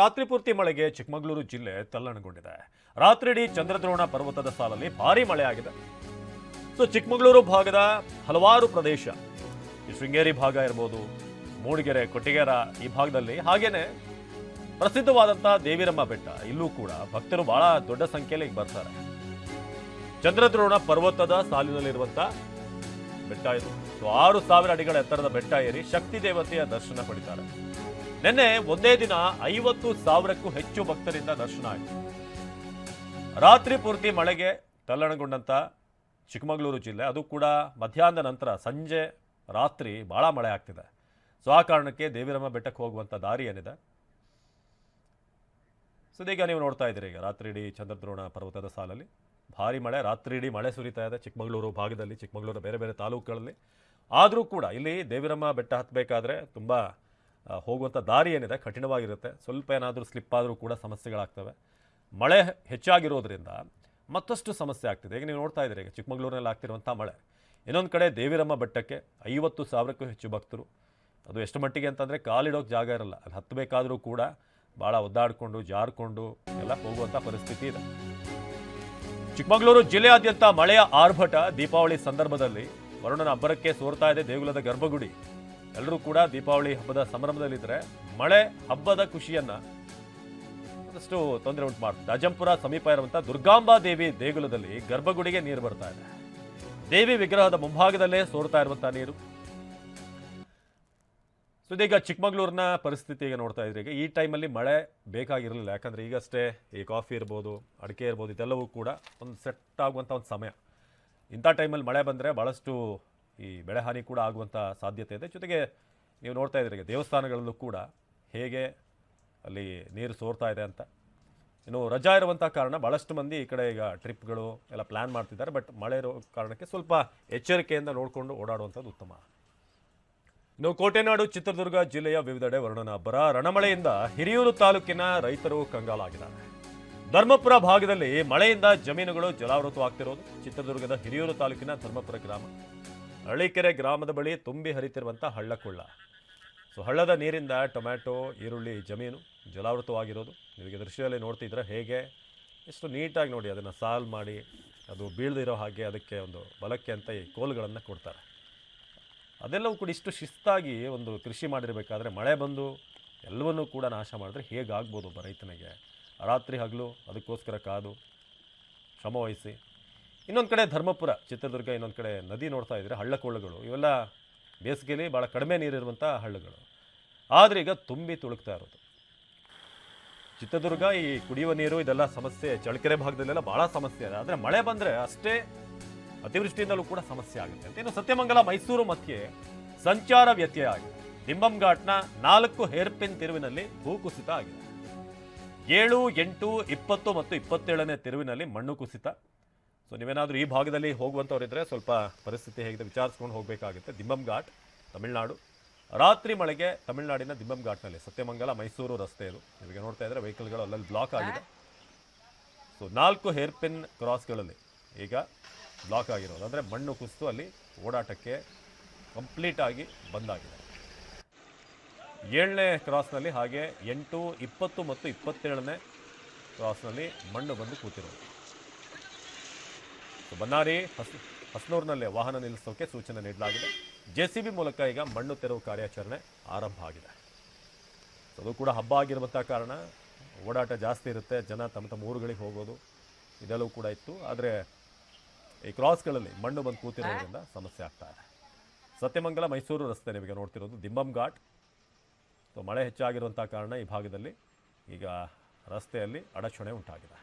ರಾತ್ರಿ ಪೂರ್ತಿ ಮಳೆಗೆ ಚಿಕ್ಕಮಗಳೂರು ಜಿಲ್ಲೆ ತಲ್ಲಣಗೊಂಡಿದೆ. ರಾತ್ರಿಡೀ ಚಂದ್ರದ್ರೋಣ ಪರ್ವತದ ಸಾಲಲ್ಲಿ ಭಾರಿ ಮಳೆ ಆಗಿದೆ ಸೊ, ಚಿಕ್ಕಮಗಳೂರು ಭಾಗದ ಹಲವಾರು ಪ್ರದೇಶ, ಈ ಶೃಂಗೇರಿ ಭಾಗ ಇರ್ಬೋದು, ಮೂಡಿಗೆರೆ, ಕೊಟ್ಟಿಗೆರ ಈ ಭಾಗದಲ್ಲಿ ಹಾಗೇನೆ ಪ್ರಸಿದ್ಧವಾದಂತಹ ದೇವಿರಮ್ಮ ಬೆಟ್ಟ, ಇಲ್ಲೂ ಕೂಡ ಭಕ್ತರು ಬಹಳ ದೊಡ್ಡ ಸಂಖ್ಯೆಯಲ್ಲಿ ಬರ್ತಾರೆ. ಚಂದ್ರದ್ರೋಣ ಪರ್ವತದ ಸಾಲಿನಲ್ಲಿರುವಂತ ಬೆಟ್ಟ ಇದು. ಸೊ, ಆರು ಸಾವಿರ ಅಡಿಗಳ ಎತ್ತರದ ಬೆಟ್ಟ ಏರಿ ಶಕ್ತಿ ದೇವತೆಯ ದರ್ಶನ ಪಡಿತಾರೆ. ನಿನ್ನೆ ಒಂದೇ ದಿನ ಐವತ್ತು ಸಾವಿರಕ್ಕೂ ಹೆಚ್ಚು ಭಕ್ತರಿಂದ ದರ್ಶನ ಆಯಿತು. ರಾತ್ರಿ ಪೂರ್ತಿ ಮಳೆಗೆ ತಲ್ಲಣಗೊಂಡಂತ ಚಿಕ್ಕಮಗಳೂರು ಜಿಲ್ಲೆ, ಅದು ಕೂಡ ಮಧ್ಯಾಹ್ನದ ನಂತರ ಸಂಜೆ ರಾತ್ರಿ ಭಾಳ ಮಳೆ ಆಗ್ತಿದೆ. ಸೊ ಆ ಕಾರಣಕ್ಕೆ ದೇವಿರಮ್ಮ ಬೆಟ್ಟಕ್ಕೆ ಹೋಗುವಂಥ ದಾರಿ ಏನಿದೆ? ಸೊ ನೀವು ನೋಡ್ತಾ ಇದ್ದೀರಿ ಈಗ, ರಾತ್ರಿ ಇಡೀ ಚಂದ್ರದ್ರೋಣ ಪರ್ವತದ ಸಾಲಲ್ಲಿ. ಭಾರಿ ಮಳೆ, ರಾತ್ರಿ ಇಡೀ ಮಳೆ ಸುರಿತಾ ಇದೆ ಚಿಕ್ಕಮಗಳೂರು ಭಾಗದಲ್ಲಿ, ಚಿಕ್ಕಮಗಳೂರು ಬೇರೆ ಬೇರೆ ತಾಲೂಕುಗಳಲ್ಲಿ. ಆದರೂ ಕೂಡ ಇಲ್ಲಿ ದೇವಿರಮ್ಮ ಬೆಟ್ಟ ಹತ್ತಬೇಕಾದ್ರೆ ತುಂಬ ಹೋಗುವಂಥ ದಾರಿ ಏನಿದೆ, ಕಠಿಣವಾಗಿರುತ್ತೆ. ಸ್ವಲ್ಪ ಏನಾದರೂ ಸ್ಲಿಪ್ ಆದರೂ ಕೂಡ ಸಮಸ್ಯೆಗಳಾಗ್ತವೆ. ಮಳೆ ಹೆಚ್ಚಾಗಿರೋದ್ರಿಂದ ಮತ್ತಷ್ಟು ಸಮಸ್ಯೆ ಆಗ್ತಿದೆ. ಈಗ ನೀವು ನೋಡ್ತಾ ಇದ್ದೀರಿ, ಈಗ ಚಿಕ್ಕಮಗಳೂರಿನಲ್ಲಿ ಆಗ್ತಿರುವಂಥ ಮಳೆ. ಇನ್ನೊಂದು ಕಡೆ ದೇವಿರಮ್ಮ ಬೆಟ್ಟಕ್ಕೆ ಐವತ್ತು ಸಾವಿರಕ್ಕೂ ಹೆಚ್ಚು ಭಕ್ತರು. ಅದು ಎಷ್ಟು ಮಟ್ಟಿಗೆ ಅಂತಂದರೆ ಕಾಲಿಡೋಕೆ ಜಾಗ ಇರಲ್ಲ. ಅಲ್ಲಿ ಹತ್ತಬೇಕಾದರೂ ಕೂಡ ಭಾಳ ಒದ್ದಾಡಿಕೊಂಡು, ಜಾರ್ಕೊಂಡು ಎಲ್ಲ ಹೋಗುವಂಥ ಪರಿಸ್ಥಿತಿ ಇದೆ. ಚಿಕ್ಕಮಗಳೂರು ಜಿಲ್ಲೆಯಾದ್ಯಂತ ಮಳೆಯ ಆರ್ಭಟ ದೀಪಾವಳಿ ಸಂದರ್ಭದಲ್ಲಿ ವರುಣನ ಅಬ್ಬರಕ್ಕೆ ಸೋರ್ತಾ ಇದೆ ದೇಗುಲದ ಗರ್ಭಗುಡಿ. ಎಲ್ಲರೂ ಕೂಡ ದೀಪಾವಳಿ ಹಬ್ಬದ ಸಂಭ್ರಮದಲ್ಲಿದ್ದರೆ ಮಳೆ ಹಬ್ಬದ ಖುಷಿಯನ್ನು ಒಂದಷ್ಟು ತೊಂದರೆ ಉಂಟು ಮಾಡ್ತದೆ. ಅಜಂಪುರ ಸಮೀಪ ಇರುವಂಥ ದುರ್ಗಾಂಬಾ ದೇವಿ ದೇಗುಲದಲ್ಲಿ ಗರ್ಭಗುಡಿಗೆ ನೀರು ಬರ್ತಾ ಇದೆ. ದೇವಿ ವಿಗ್ರಹದ ಮುಂಭಾಗದಲ್ಲೇ ಸೋರ್ತಾ ಇರುವಂಥ ನೀರು. ಸೊ ಇದೀಗ ಚಿಕ್ಕಮಗಳೂರಿನ ಪರಿಸ್ಥಿತಿ ಈಗ ನೋಡ್ತಾ ಇದ್ರೆ ಈಗ ಈ ಟೈಮಲ್ಲಿ ಮಳೆ ಬೇಕಾಗಿರಲಿಲ್ಲ. ಯಾಕಂದರೆ ಈಗಷ್ಟೇ ಈ ಕಾಫಿ ಇರ್ಬೋದು, ಅಡಿಕೆ ಇರ್ಬೋದು, ಇದೆಲ್ಲವೂ ಕೂಡ ಒಂದು ಸೆಟ್ ಆಗುವಂಥ ಒಂದು ಸಮಯ. ಇಂಥ ಟೈಮಲ್ಲಿ ಮಳೆ ಬಂದರೆ ಭಾಳಷ್ಟು ಈ ಬೆಳೆ ಹಾನಿ ಕೂಡ ಆಗುವಂಥ ಸಾಧ್ಯತೆ ಇದೆ. ಜೊತೆಗೆ ನೀವು ನೋಡ್ತಾ ಇದ್ದೀರಿ ದೇವಸ್ಥಾನಗಳಲ್ಲೂ ಕೂಡ ಹೇಗೆ ಅಲ್ಲಿ ನೀರು ಸೋರ್ತಾ ಇದೆ ಅಂತ. ಇನ್ನು ರಜಾ ಇರುವಂಥ ಕಾರಣ ಭಾಳಷ್ಟು ಮಂದಿ ಈ ಕಡೆ ಈಗ ಟ್ರಿಪ್ಗಳು ಎಲ್ಲ ಪ್ಲ್ಯಾನ್ ಮಾಡ್ತಿದ್ದಾರೆ, ಬಟ್ ಮಳೆ ಇರೋ ಕಾರಣಕ್ಕೆ ಸ್ವಲ್ಪ ಎಚ್ಚರಿಕೆಯಿಂದ ನೋಡಿಕೊಂಡು ಓಡಾಡುವಂಥದ್ದು ಉತ್ತಮ. ಇನ್ನು ಕೋಟೆನಾಡು, ಚಿತ್ರದುರ್ಗ ಜಿಲ್ಲೆಯ ವಿವಿಧೆಡೆ ವರ್ಣನ ಬರ. ರಣಮಳೆಯಿಂದ ಹಿರಿಯೂರು ತಾಲೂಕಿನ ರೈತರು ಕಂಗಾಲಾಗಿದ್ದಾರೆ. ಧರ್ಮಪುರ ಭಾಗದಲ್ಲಿ ಮಳೆಯಿಂದ ಜಮೀನುಗಳು ಜಲಾವೃತವಾಗ್ತಿರೋದು. ಚಿತ್ರದುರ್ಗದ ಹಿರಿಯೂರು ತಾಲೂಕಿನ ಧರ್ಮಪುರ ಗ್ರಾಮ. ಹಳ್ಳಿಕೆರೆ ಗ್ರಾಮದ ಬಳಿ ತುಂಬಿ ಹರಿತಿರುವಂಥ ಹಳ್ಳಕೊಳ್ಳ. ಸೊ ಹಳ್ಳದ ನೀರಿಂದ ಟೊಮ್ಯಾಟೊ, ಈರುಳ್ಳಿ, ಜಮೀನು ಜಲಾವೃತವಾಗಿರೋದು. ನಿಮಗೆ ದೃಶ್ಯದಲ್ಲಿ ನೋಡ್ತಿದ್ರೆ ಹೇಗೆ ಎಷ್ಟು ನೀಟಾಗಿ ನೋಡಿ ಅದನ್ನು ಸಾಲ್ ಮಾಡಿ ಅದು ಬೀಳದಿರೋ ಹಾಗೆ ಅದಕ್ಕೆ ಒಂದು ಬಲಕ್ಕೆ ಅಂತ ಈ ಕೋಲುಗಳನ್ನು ಕೊಡ್ತಾರೆ. ಅದೆಲ್ಲವೂ ಕೂಡ ಇಷ್ಟು ಶಿಸ್ತಾಗಿ ಒಂದು ಕೃಷಿ ಮಾಡಿರಬೇಕಾದ್ರೆ ಮಳೆ ಬಂದು ಎಲ್ಲವನ್ನೂ ಕೂಡ ನಾಶ ಮಾಡಿದ್ರೆ ಹೇಗಾಗ್ಬೋದು ಒಬ್ಬ ರೈತನಿಗೆ. ರಾತ್ರಿ ಹಗಲು ಅದಕ್ಕೋಸ್ಕರ ಕಾದು ಶ್ರಮ ವಹಿಸಿ ಇನ್ನೊಂದು ಕಡೆ ಧರ್ಮಪುರ, ಚಿತ್ರದುರ್ಗ, ಇನ್ನೊಂದು ಕಡೆ ನದಿ ನೋಡ್ತಾ ಇದ್ದರೆ ಹಳ್ಳಕೊಳ್ಳಗಳು, ಇವೆಲ್ಲ ಬೇಸಿಗೆಯಲ್ಲಿ ಭಾಳ ಕಡಿಮೆ ನೀರಿರುವಂಥ ಹಳ್ಳಗಳು. ಆದರೆ ಈಗ ತುಂಬಿ ತುಳುಕ್ತಾ ಇರೋದು. ಚಿತ್ರದುರ್ಗ ಈ ಕುಡಿಯುವ ನೀರು, ಇದೆಲ್ಲ ಸಮಸ್ಯೆ. ಚಳಕೆರೆ ಭಾಗದಲ್ಲೆಲ್ಲ ಭಾಳ ಸಮಸ್ಯೆ ಇದೆ. ಆದರೆ ಮಳೆ ಬಂದರೆ ಅಷ್ಟೇ ಅತಿವೃಷ್ಟಿಯಿಂದಲೂ ಕೂಡ ಸಮಸ್ಯೆ ಆಗುತ್ತೆ ಅಂತ. ಇನ್ನು ಸತ್ಯಮಂಗಲ, ಮೈಸೂರು ಮಧ್ಯೆ ಸಂಚಾರ ವ್ಯತ್ಯಯ ಆಗಿದೆ. ಡಿಂಬಂ ಘಾಟ್ನ ನಾಲ್ಕು ಹೇರ್ಪಿನ್ ತಿರುವಿನಲ್ಲಿ ಭೂಕುಸಿತ ಆಗಿದೆ. ಏಳು, ಎಂಟು, ಇಪ್ಪತ್ತು ಮತ್ತು ಇಪ್ಪತ್ತೇಳನೇ ತಿರುವಿನಲ್ಲಿ ಮಣ್ಣು ಕುಸಿತ. ಸೊ ನೀವೇನಾದರೂ ಈ ಭಾಗದಲ್ಲಿ ಹೋಗುವಂಥವ್ರಿದ್ರೆ ಸ್ವಲ್ಪ ಪರಿಸ್ಥಿತಿ ಹೇಗಿದೆ ವಿಚಾರಿಸ್ಕೊಂಡು ಹೋಗಬೇಕಾಗುತ್ತೆ. ದಿಂಬಂ ಘಾಟ್ ತಮಿಳ್ನಾಡು. ರಾತ್ರಿ ಮಳೆಗೆ ತಮಿಳ್ನಾಡಿನ ದಿಂಬಂ ಘಾಟ್ನಲ್ಲಿ ಸತ್ಯಮಂಗಲ, ಮೈಸೂರು ರಸ್ತೆ ಇದು. ನಿಮಗೆ ನೋಡ್ತಾ ಇದ್ದರೆ ವೆಹಿಕಲ್ಗಳು ಅಲ್ಲಲ್ಲಿ ಬ್ಲಾಕ್ ಆಗಿದೆ. ಸೊ ನಾಲ್ಕು ಹೇರ್ ಪಿನ್ ಕ್ರಾಸ್ಗಳಲ್ಲಿ ಈಗ ಬ್ಲಾಕ್ ಆಗಿರೋದು. ಅಂದರೆ ಮಣ್ಣು ಕುಸಿತು ಅಲ್ಲಿ ಓಡಾಟಕ್ಕೆ ಕಂಪ್ಲೀಟಾಗಿ ಬಂದಾಗಿದೆ. ಏಳನೇ ಕ್ರಾಸ್ನಲ್ಲಿ ಹಾಗೆ ಎಂಟು, ಇಪ್ಪತ್ತು ಮತ್ತು ಇಪ್ಪತ್ತೇಳನೇ ಕ್ರಾಸ್ನಲ್ಲಿ ಮಣ್ಣು ಬಂದು ಕೂತಿರೋದು. ಬನ್ನಾರಿ ಹಸ್, ಹಸ್ನೂರಿನಲ್ಲಿ ವಾಹನ ನಿಲ್ಲಿಸೋಕೆ ಸೂಚನೆ ನೀಡಲಾಗಿದೆ. ಜೆ ಸಿ ಬಿ ಮೂಲಕ ಈಗ ಮಣ್ಣು ತೆರವು ಕಾರ್ಯಾಚರಣೆ ಆರಂಭ ಆಗಿದೆ. ಸೊ ಅದು ಕೂಡ ಹಬ್ಬ ಆಗಿರುವಂಥ ಕಾರಣ ಓಡಾಟ ಜಾಸ್ತಿ ಇರುತ್ತೆ, ಜನ ತಮ್ಮ ತಮ್ಮ ಊರುಗಳಿಗೆ ಹೋಗೋದು ಇದೆಲ್ಲವೂ ಕೂಡ ಇತ್ತು. ಆದರೆ ಈ ಕ್ರಾಸ್ಗಳಲ್ಲಿ ಮಣ್ಣು ಬಂದು ಕೂತಿರೋದ್ರಿಂದ ಸಮಸ್ಯೆ ಆಗ್ತಾ ಇದೆ. ಸತ್ಯಮಂಗಲ, ಮೈಸೂರು ರಸ್ತೆ ನಿಮಗೆ ನೋಡ್ತಿರೋದು ದಿಂಬಂ ಘಾಟ್. ಸೊ ಮಳೆ ಹೆಚ್ಚಾಗಿರುವಂಥ ಕಾರಣ ಈ ಭಾಗದಲ್ಲಿ ಈಗ ರಸ್ತೆಯಲ್ಲಿ ಅಡಚಣೆ ಉಂಟಾಗಿದೆ.